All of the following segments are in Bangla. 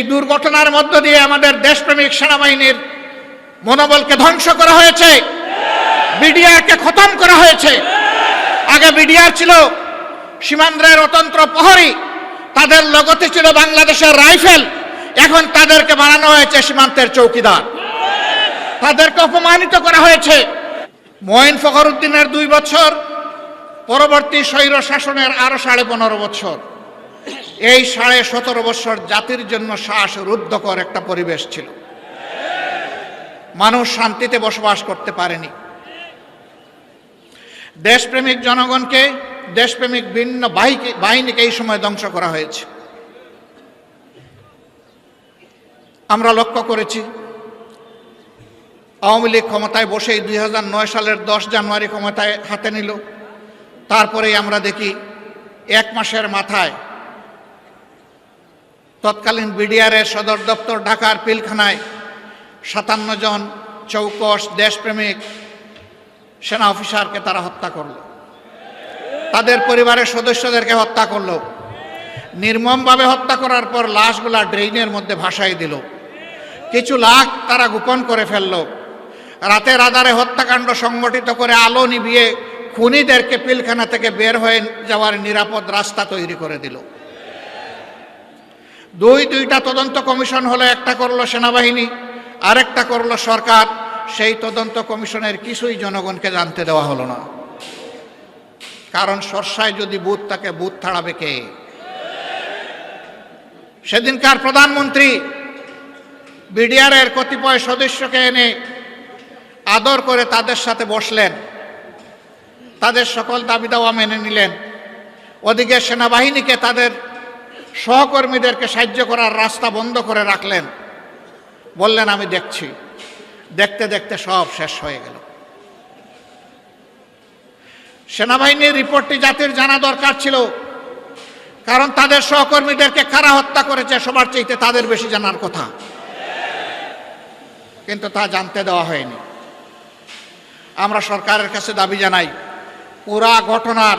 এই দুর্ঘটনার মধ্য দিয়ে আমাদের দেশপ্রেমিক সেনাবাহিনীর মনোবলকে ধ্বংস করা হয়েছে। বিডিআরকে খতম করা হয়েছে। আগে বিডিআর ছিল সীমান্তের অতন্ত্র প্রহরী, তাদের লগতে ছিল বাংলাদেশের রাইফেল, এখন তাদেরকে বানানো হয়েছে সীমান্তের চৌকিদার। তাদেরকে অপমানিত করা হয়েছে। মঈন ফখরুদ্দিনের দুই বছর, পরবর্তী স্বৈর শাসনের আরও সাড়ে পনেরো বছর। এই সাড়ে সতেরো বছর জাতির জন্য শ্বাস রুদ্ধকর একটা পরিবেশ ছিল। মানুষ শান্তিতে বসবাস করতে পারেনি। দেশপ্রেমিক জনগণকে, দেশপ্রেমিক ভিন্ন বাহিনীকে এই সময় ধ্বংস করা হয়েছে। আমরা লক্ষ্য করেছি, আওয়ামী লীগ ক্ষমতায় বসেই দুই হাজার নয় সালের দশ জানুয়ারি ক্ষমতায় হাতে নিল। তারপরেই আমরা দেখি, এক মাসের মাথায় তৎকালীন বিডিআরের সদর দপ্তর ঢাকার পিলখানায় সাতান্ন জন চৌকস দেশপ্রেমিক সেনা অফিসারকে তারা হত্যা করল। তাদের পরিবারের সদস্যদেরকে হত্যা করল। নির্মমভাবে হত্যা করার পর লাশগুলা ড্রেইনের মধ্যে ভাসাই দিল। কিছু লাখ তারা গোপন করে ফেলল। রাতের আধারে হত্যাকাণ্ড সংগঠিত করে আলো নিভিয়ে খুনিদেরকে পিলখানা থেকে বের হয়ে যাওয়ার নিরাপদ রাস্তা তৈরি করে দিল। দুই দুইটা তদন্ত কমিশন হলো, একটা করল সেনাবাহিনী, আরেকটা করল সরকার। সেই তদন্ত কমিশনের কিছুই জনগণকে জানতে দেওয়া হলো না। কারণ সরসায় যদি বুথ তাকে বুথ ছাড়াবে কে? সেদিনকার প্রধানমন্ত্রী বিডিআরের কতিপয় সদস্যকে এনে আদর করে তাদের সাথে বসলেন। তাদের সকল দাবি দাওয়া মেনে নিলেন। ওদিকে সেনাবাহিনীকে তাদের সহকর্মীদেরকে সাহায্য করার রাস্তা বন্ধ করে রাখলেন। বললেন, আমি দেখছি। দেখতে দেখতে সব শেষ হয়ে গেল। সেনাবাহিনীর রিপোর্টটি জাতির জানা দরকার ছিল, কারণ তাদের সহকর্মীদেরকে কারা হত্যা করেছে সবার চাইতে তাদের বেশি জানার কথা। কিন্তু তা জানতে দেওয়া হয়নি। আমরা সরকারের কাছে দাবি জানাই, পুরা ঘটনার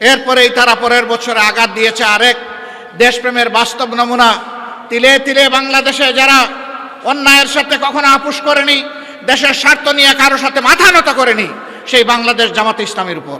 এরপরেই তারা পরের বছরে আঘাত দিয়েছে আরেক দেশপ্রেমের বাস্তব নমুনা। তিলে তিলে বাংলাদেশে যারা অন্যায়ের সাথে কখনো আপোষ করেনি, দেশের স্বার্থ নিয়ে কারোর সাথে মাথা নত করেনি, সেই বাংলাদেশ জামাত ইসলামের উপর।